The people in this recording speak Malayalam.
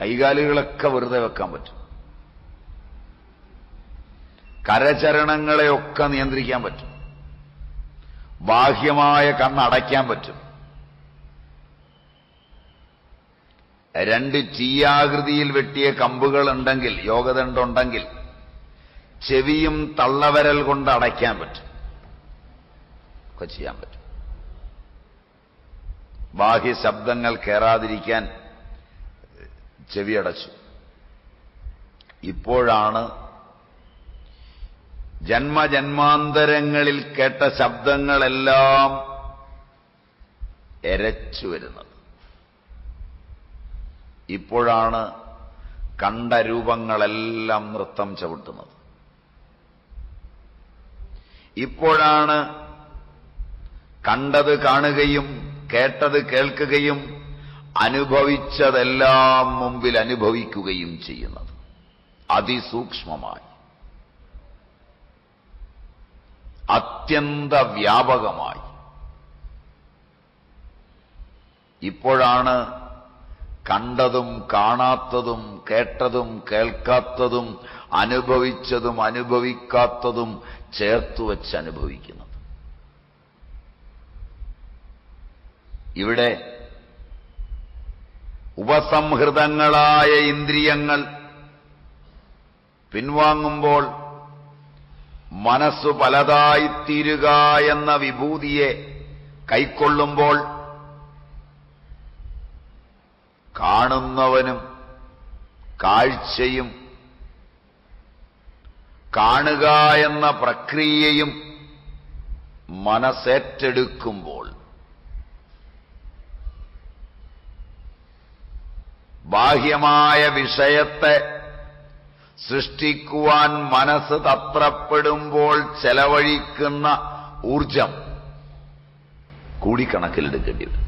കൈകാലുകളൊക്കെ വെറുതെ വെക്കാൻ പറ്റും. കരചരണങ്ങളെയൊക്കെ നിയന്ത്രിക്കാൻ പറ്റും. ബാഹ്യമായ കണ്ണടയ്ക്കാൻ പറ്റും. രണ്ട് ചീയാകൃതിയിൽ വെട്ടിയ കമ്പുകൾ ഉണ്ടെങ്കിൽ യോഗദണ്ഡുണ്ടെങ്കിൽ ചെവിയും തള്ളവരൽ കൊണ്ട് അടയ്ക്കാൻ പറ്റും. ഒക്കെ ചെയ്യാൻ പറ്റും. ബാഹ്യ ശബ്ദങ്ങൾ കയറാതിരിക്കാൻ ചെവി അടച്ചു ഇപ്പോഴാണ് ജന്മജന്മാന്തരങ്ങളിൽ കേട്ട ശബ്ദങ്ങളെല്ലാം എരച്ചു വരുന്നത്. ഇപ്പോഴാണ് കണ്ട രൂപങ്ങളെല്ലാം നൃത്തം ചവിട്ടുന്നത്. ഇപ്പോഴാണ് കണ്ടത് കാണുകയും കേട്ടത് കേൾക്കുകയും അനുഭവിച്ചതെല്ലാം മുമ്പിൽ അനുഭവിക്കുകയും ചെയ്യുന്നത്. അതിസൂക്ഷ്മമായി. അത്യന്ത വ്യാപകമായി. ഇപ്പോഴാണ് കണ്ടതും കാണാത്തതും കേട്ടതും കേൾക്കാത്തതും അനുഭവിച്ചതും അനുഭവിക്കാത്തതും ചേർത്തു വെച്ച് അനുഭവിക്കുന്നത്. ഇവിടെ ഉപസംഹൃതങ്ങളായ ഇന്ദ്രിയങ്ങൾ പിൻവാങ്ങുമ്പോൾ മനസ്സു പലതായിത്തീരുക എന്ന വിഭൂതിയെ കൈക്കൊള്ളുമ്പോൾ കാണുന്നവനും കാഴ്ചയും കാണുക എന്ന പ്രക്രിയയും മനസ്സേറ്റെടുക്കുമ്പോൾ ബാഹ്യമായ വിഷയത്തെ സൃഷ്ടിക്കുവാൻ മനസ്സ് തത്രപ്പെടുമ്പോൾ ചെലവഴിക്കുന്ന ഊർജം കൂടിക്കണക്കിലെടുക്കേണ്ടി വരും.